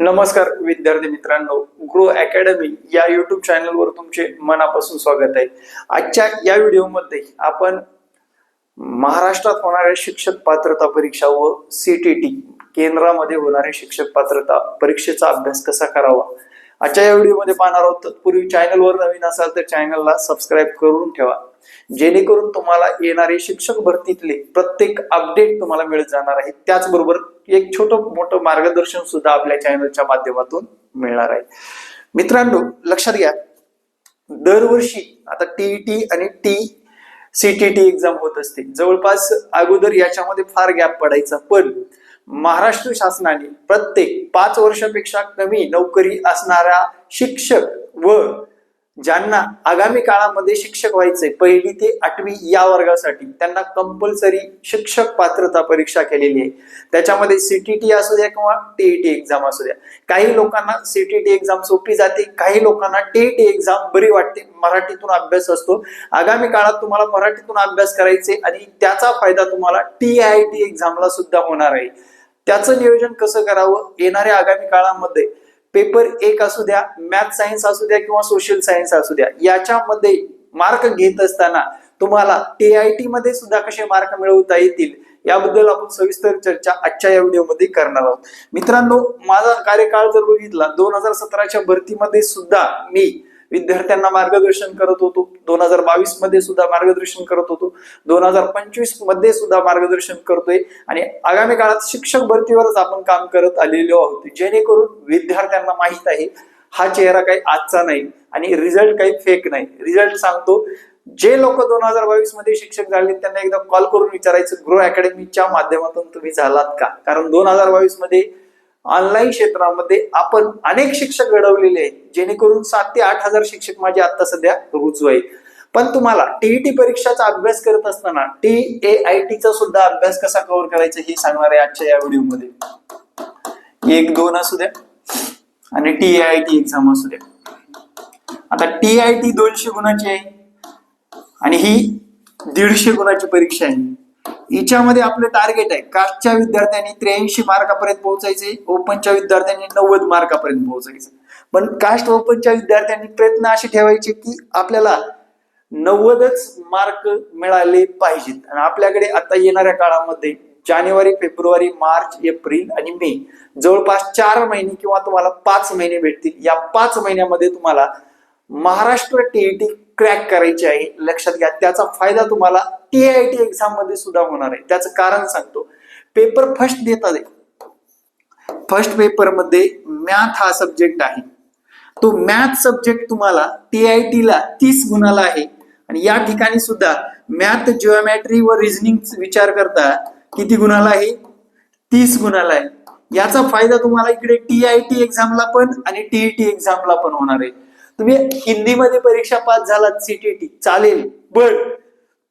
नमस्कार विद्यार्थी मित्रांनो. ग्रो अकॅडमी या युट्यूब चॅनलवर तुमचे मनापासून स्वागत आहे. आजच्या या व्हिडिओमध्ये आपण महाराष्ट्रात होणाऱ्या शिक्षक पात्रता परीक्षा व सीटीटी केंद्रामध्ये होणाऱ्या शिक्षक पात्रता परीक्षेचा अभ्यास कसा करावा? आजच्या या व्हिडिओमध्ये पाहणार आहोत. तत्पूर्वी चॅनलवर नवीन असाल तर चॅनलला सबस्क्राईब करून ठेवा. जेणेकरून तुम्हाला येणारे शिक्षक भरतीतले प्रत्येक अपडेट तुम्हाला मिळत जाणार आहे. त्याचबरोबर एक छोटं मोठं मार्गदर्शन सुद्धा आपल्या चॅनलच्या माध्यमातून मिळणार आहे. मित्रांनो लक्षात घ्या. दरवर्षी आता टीईटी आणि टी सीटीटी एक्झाम होत असते. जवळपास अगोदर याच्यामध्ये फार गॅप पडायचा. पण महाराष्ट्र शासनाने प्रत्येक पाच वर्षापेक्षा कमी नोकरी असणाऱ्या शिक्षक व ज्यांना आगामी काळामध्ये शिक्षक व्हायचंय पहिली ते आठवी या वर्गासाठी त्यांना कंपल्सरी शिक्षक पात्रता परीक्षा केलेली आहे. त्याच्यामध्ये सीटीटी असू द्या किंवा टीईटी एक्झाम असू द्या. काही लोकांना सीटीटी एक्झाम सोपी जाते काही लोकांना टीईटी एक्झाम बरी वाटते मराठीतून अभ्यास असतो. आगामी काळात तुम्हाला मराठीतून अभ्यास करायचे आणि त्याचा फायदा तुम्हाला टी आय टी एक्झामला सुद्धा होणार आहे. त्याचं नियोजन कसं करावं? येणाऱ्या आगामी काळामध्ये पेपर एक असू द्या मॅथ सायन्स असू द्या किंवा सोशल सायन्स असू द्या याच्यामध्ये मार्क घेत असताना तुम्हाला टी आय टी मध्ये सुद्धा कसे मार्क मिळवता येतील याबद्दल आपण सविस्तर चर्चा आजच्या या व्हिडिओमध्ये करणार आहोत. मित्रांनो माझा कार्यकाळ जर बघितला दोन हजार सतराच्या भरतीमध्ये सुद्धा मी विद्यार्थ्यांना मार्गदर्शन करत होतो. दोन हजार बावीसमध्ये सुद्धा मार्गदर्शन करत होतो. दोन हजार पंचवीसमध्ये सुद्धा मार्गदर्शन करतोय. आणि आगामी काळात शिक्षक भरतीवरच आपण काम करत आलेलो आहोत. जेणेकरून विद्यार्थ्यांना माहीत आहे हा चेहरा काही आजचा नाही आणि रिझल्ट काही फेक नाही. रिझल्ट सांगतो जे लोक दोन हजार बावीसमध्ये शिक्षक झाले त्यांना एकदा कॉल करून विचारायचं ग्रो अकॅडमीच्या माध्यमातून तुम्ही झालात का? कारण दोन हजार बावीसमध्ये ऑनलाईन क्षेत्रामध्ये आपण अनेक शिक्षक घडवलेले आहेत जेणेकरून सात ते आठ हजार शिक्षक माझे आता सध्या रुजू आहेत पण तुम्हाला टीईटी परीक्षाचा अभ्यास करत असताना टी ए आय टीचा सुद्धा अभ्यास कसा कव्हर करायचा हे सांगणार आहे आजच्या या व्हिडिओमध्ये एक दोन असू द्या. आणि T A I T exam असू द्या. आता टी आय टी दोनशे गुणाची आहे. आणि ही दीडशे गुणाची परीक्षा आहे. याच्यामध्ये आपलं टार्गेट आहे. कास्टच्या विद्यार्थ्यांनी त्र्याऐंशी मार्कापर्यंत पोहोचायचे ओपनच्या विद्यार्थ्यांनी नव्वद मार्कापर्यंत पोहोचायचे पण कास्ट ओपनच्या विद्यार्थ्यांनी प्रयत्न असे ठेवायचे की आपल्याला नव्वदच मार्क मिळाले पाहिजेत. आणि आपल्याकडे आता येणाऱ्या काळामध्ये जानेवारी फेब्रुवारी मार्च एप्रिल आणि मे जवळपास चार महिने किंवा तुम्हाला पाच महिने भेटतील. या पाच महिन्यामध्ये तुम्हाला महाराष्ट्र टीईटी क्रॅक करायची आहे. लक्षात घ्या त्याचा फायदा तुम्हाला टी आय टी एक्झाममध्ये सुद्धा होणार आहे. त्याचं कारण सांगतो. पेपर फर्स्ट देतात फर्स्ट पेपरमध्ये मॅथ हा सब्जेक्ट आहे. तो मॅथ सब्जेक्ट तुम्हाला टी आय टी ला तीस गुणाला आहे. आणि या ठिकाणी सुद्धा मॅथ जिओमॅट्री व रिझनिंग विचार करता किती गुणाला आहे? तीस गुणाला आहे. याचा फायदा तुम्हाला इकडे टी आय टी एक्झामला पण आणि टीईटी एक्झामला पण होणार आहे. तुम्ही हिंदीमध्ये परीक्षा पास झालात सीटीटी चालेल पण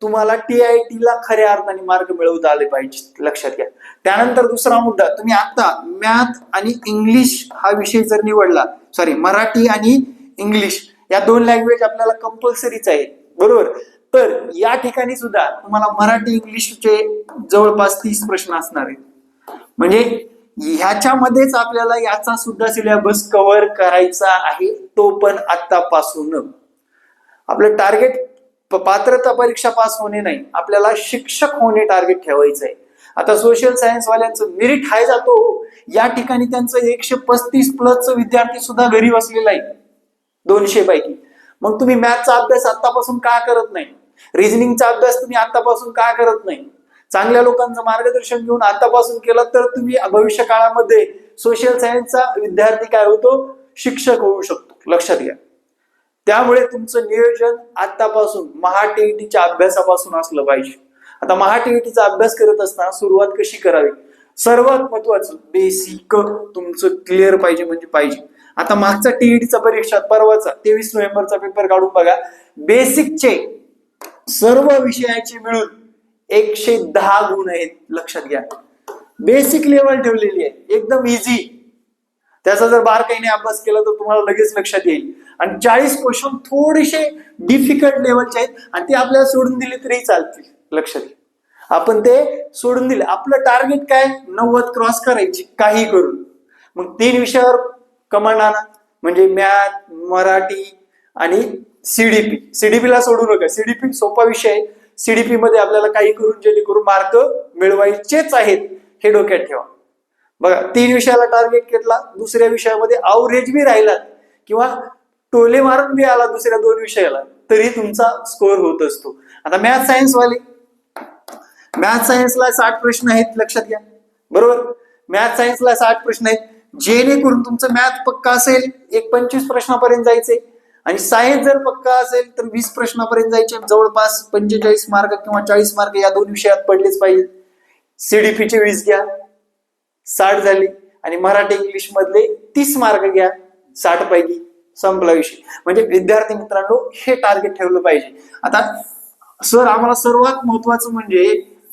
तुम्हाला टी आय टी ला खऱ्या अर्थाने मार्क मिळवता आले पाहिजे लक्षात घ्या. त्यानंतर दुसरा मुद्दा तुम्ही आता मॅथ आणि इंग्लिश हा विषय जर निवडला सॉरी मराठी आणि इंग्लिश या दोन लँग्वेज आपल्याला कंपल्सरीच आहे बरोबर? तर या ठिकाणी सुद्धा तुम्हाला मराठी इंग्लिशचे जवळपास तीस प्रश्न असणार आहेत. म्हणजे ह्याच्यामध्येच आपल्याला याचा सुद्धा सिलेबस कव्हर करायचा आहे तो पण आतापासून आपलं टार्गेट पात्रता परीक्षा पास होणे नाही आपल्याला शिक्षक होणे टार्गेट ठेवायचं आहे आता सोशल सायन्स वाल्यांचं मेरिट हाय जातो या ठिकाणी त्यांचं एकशे पस्तीस प्लसचं विद्यार्थी सुद्धा घरी बसलेला आहे दोनशे पैकी. मग तुम्ही मॅथचा अभ्यास आतापासून का करत नाही? रिझनिंगचा अभ्यास तुम्ही आतापासून का करत नाही? चांगल्या लोकांचं मार्गदर्शन घेऊन आतापासून केलं तर तुम्ही भविष्य काळामध्ये सोशल सायन्सचा विद्यार्थी काय होतो? शिक्षक होऊ शकतो. लक्षात घ्या. त्यामुळे तुमचं नियोजन आतापासून महाटीईटीच्या अभ्यासापासून असलं पाहिजे. आता महाटीईटीचा अभ्यास करत असताना सुरुवात कशी करावी? सर्वात महत्वाचं बेसिक तुमचं क्लिअर पाहिजे म्हणजे पाहिजे. आता मागचा टीईटीचा परीक्षा परवाचा तेवीस नोव्हेंबरचा पेपर काढून बघा. बेसिकचे सर्व विषयाचे मिळून एकशे दहा गुण आहेत लक्षात घ्या. बेसिक लेवल ठेवलेली आहे एकदम इझी त्याचा जर बारकाईने अभ्यास केला तर तुम्हाला लगेच लक्षात येईल. आणि चाळीस क्वेश्चन थोडेसे डिफिकल्ट लेवलचे आहेत आणि ते आपल्याला सोडून दिले तरी चालतील लक्षात घ्या. आपण ते सोडून दिले. आपलं टार्गेट काय? नव्वद क्रॉस करायची काही करून. मग तीन विषयावर कमांड आणा. म्हणजे मॅथ मराठी आणि सीडीपी सीडीपी ला सोडू नका. सीडीपी सोपा विषय आहे. सीडीपी मध्ये आपल्याला काही करून जेणेकरून मार्क मिळवायचेच आहेत हे डोक्यात ठेवा. बघा तीन विषयाला टार्गेट घेतला दुसऱ्या विषयामध्ये अवरेज बी राहिलात किंवा टोले मारून बी आला दुसऱ्या दोन विषयाला तरी तुमचा स्कोअर होत असतो. आता मॅथ सायन्स वाले मॅथ सायन्सला साठ प्रश्न आहेत लक्षात घ्या. बरोबर? मॅथ सायन्सला साठ प्रश्न आहेत जेणेकरून तुमचं मॅथ पक्का असेल एक पंचवीस प्रश्नापर्यंत जायचे आणि सायन्स जर पक्का असेल तर वीस प्रश्नापर्यंत जायचे. जवळपास पंचेचाळीस मार्क किंवा चाळीस मार्क या दोन विषयात पडलेच पाहिजे. सीडीपीचे वीस घ्या. साठ झाली. आणि मराठी इंग्लिश मधले तीस मार्क घ्या. साठ पैकी संपला विषय. म्हणजे विद्यार्थी मित्रांनो हे टार्गेट ठेवलं पाहिजे. आता सर आम्हाला सर्वात महत्वाचं म्हणजे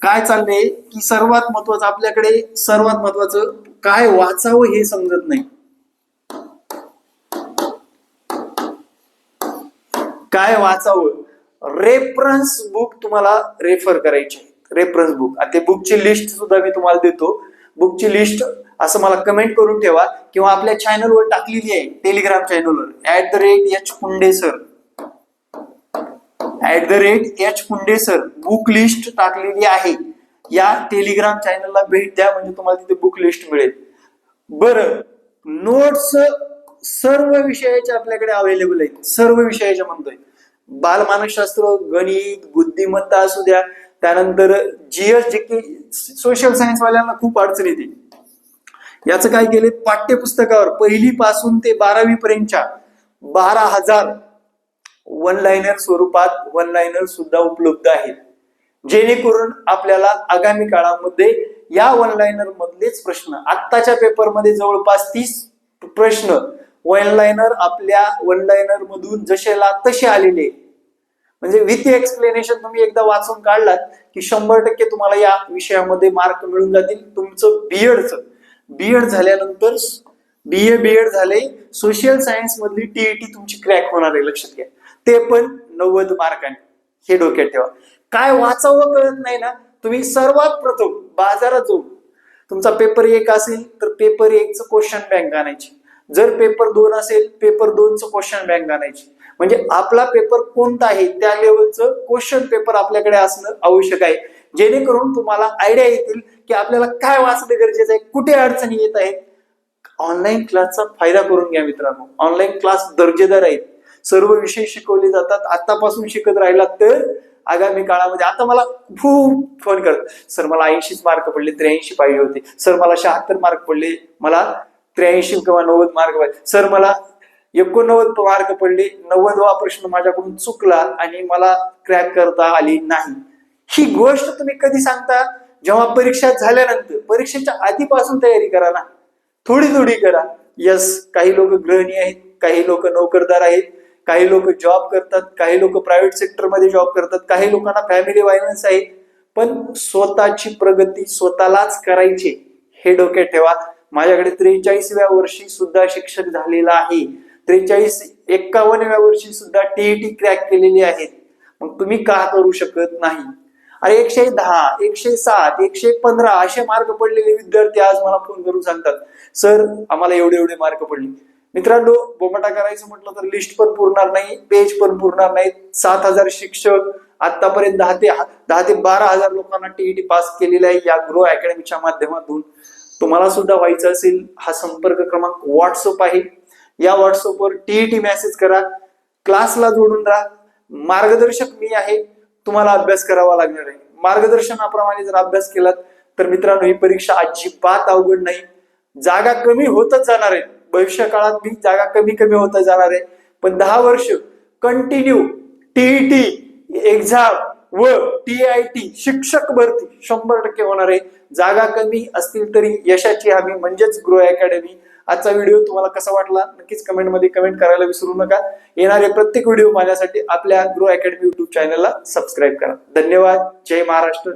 काय चाललंय? की सर्वात महत्वाचं आपल्याकडे सर्वात महत्वाचं काय वाचावं हे समजत नाही. काय वाचावं? रेफरन्स बुक तुम्हाला रेफर करायचे रेफरन्स बुक ते बुकची लिस्ट सुद्धा मी तुम्हाला देतो. बुकची लिस्ट असं मला कमेंट करून ठेवा. किंवा आपल्या चॅनलवर टाकलेली आहे. टेलिग्राम चॅनलवर at the rate H Kunde sir at the rate H Kunde sir book list टाकलेली आहे. या टेलिग्राम चॅनलला भेट द्या. म्हणजे तुम्हाला तिथे बुक लिस्ट मिळेल. बरं. नोट्स सर्व विषयाचे आपल्याकडे अवेलेबल आहेत. सर्व विषयाचे म्हणतोय. बालमानसशास्त्र गणित बुद्धिमत्ता असू द्या त्यानंतर जीएस जे की सोशल सायन्स वाल्यांना खूप अडचण येते. याचं काय केले पाठ्यपुस्तकावर पहिली पासून ते बारावी पर्यंतच्या बारा हजार वन लाईनर स्वरूपात वन लाईनर सुद्धा उपलब्ध आहेत. जेणेकरून आपल्याला आगामी काळामध्ये या वन लाईनर मधलेच प्रश्न आत्ताच्या पेपरमध्ये जवळपास तीस प्रश्न वन लाईनर आपल्या वन लाईनर मधून जसेला तसे आलेले. म्हणजे विथ एक्सप्लेनेशन तुम्ही एकदा वाचून काढलात की शंभर टक्के तुम्हाला या विषयामध्ये मार्क मिळून जातील तुमचं बीएडचं बीएड झाल्यानंतर बी ए बीएड झाले सोशल सायन्स मधली टीईटी तुमची क्रॅक होणार आहे लक्षात घ्या. ते पण नव्वद मार्कांनी. हे डोक्यात ठेवा. काय वाचावं कळत नाही ना? तुम्ही सर्वात प्रथम बाजारात जाऊन तुमचा पेपर एक असेल तर पेपर एकचं क्वेश्चन बँक आणायची. जर पेपर दोन असेल पेपर दोनचं क्वेश्चन बँक आणायची. म्हणजे आपला पेपर कोणता आहे त्या लेवलचं क्वेश्चन पेपर आपल्याकडे असणं आवश्यक आहे. जेणेकरून तुम्हाला आयडिया येतील की आपल्याला काय वाचणं गरजेचं आहे कुठे अडचणी येत आहेत. ऑनलाईन क्लासचा फायदा करून घ्या मित्रांनो. ऑनलाईन क्लास दर्जेदार आहेत. सर्व विषय शिकवले जातात. आतापासून शिकत राहिला तर आगामी काळामध्ये आता मला खूप फोन करत सर मला ऐंशीच मार्क पडले त्र्याऐंशी पाहिजे होते. सर मला शहात्तर मार्क पडले. मला त्र्याऐंशी किंवा नव्वद मार्क सर मला एकोणनव्वद मार्क पडले नव्वदवा प्रश्न माझ्याकडून चुकला आणि मला क्रॅक करता आली नाही. ही गोष्ट तुम्ही कधी सांगता? जेव्हा परीक्षा झाल्यानंतर परीक्षेच्या आधीपासून तयारी करा ना. थोडी थोडी करा. यस काही लोक गृहिणी आहेत काही लोक नोकरदार आहेत काही लोक जॉब करतात काही लोक प्रायव्हेट सेक्टरमध्ये जॉब करतात काही लोकांना फॅमिली व्हायलन्स आहे. पण स्वतःची प्रगती स्वतःलाच करायची हे डोक्यात ठेवा. माझ्याकडे त्रेचाळीसव्या वर्षी सुद्धा शिक्षक झालेला आहे. त्रेचाळीस एक्कावन्नव्या वर्षी सुद्धा टीईटी क्रॅक केलेली आहेत. मग तुम्ही का करू शकत नाही? अरे एकशे दहा एकशे सात एकशे पंधरा असे मार्क पडलेले विद्यार्थी आज मला फोन करून सांगतात. सर आम्हाला एवढे एवढे मार्क पडले. मित्रांनो बोमाटा करायचं म्हटलं तर लिस्ट पण पुरणार नाही पेज पण पुरणार नाही. सात हजार शिक्षक आतापर्यंत दहा ते दहा ते बारा हजार लोकांना टीईटी पास केलेला आहे या ग्रो अकॅडमीच्या माध्यमातून. तुम्हाला सुद्धा व्हायचं असेल हा संपर्क क्रमांक व्हॉट्सअप आहे. या व्हॉट्सअपवर टीईटी मेसेज करा. क्लासला जोडून राहा. मार्गदर्शक मी आहे. तुम्हाला अभ्यास करावा लागणार आहे. मार्गदर्शनाप्रमाणे जर अभ्यास केलात तर मित्रांनो ही परीक्षा अजिबात अवघड नाही. जागा कमी होतच जाणार आहे. भविष्य काळात मी जागा कमी कमी होत जाणार आहे. पण दहा वर्ष कंटिन्यू टीईटी एक्झाम व टी आय टी शिक्षक भरती. शंभर टक्के होणार. आहे जागा कमी असतील तरी यशाची हमी म्हणजेच ग्रो अकॅडमी आजचा व्हिडिओ तुम्हाला कसा वाटला? नक्कीच कमेंटमध्ये कमेंट करायला विसरू नका. येणारे प्रत्येक व्हिडिओ पाहण्यासाठी आपल्या ग्रो अकॅडमी युट्यूब चॅनलला सबस्क्राईब करा. धन्यवाद. जय महाराष्ट्र.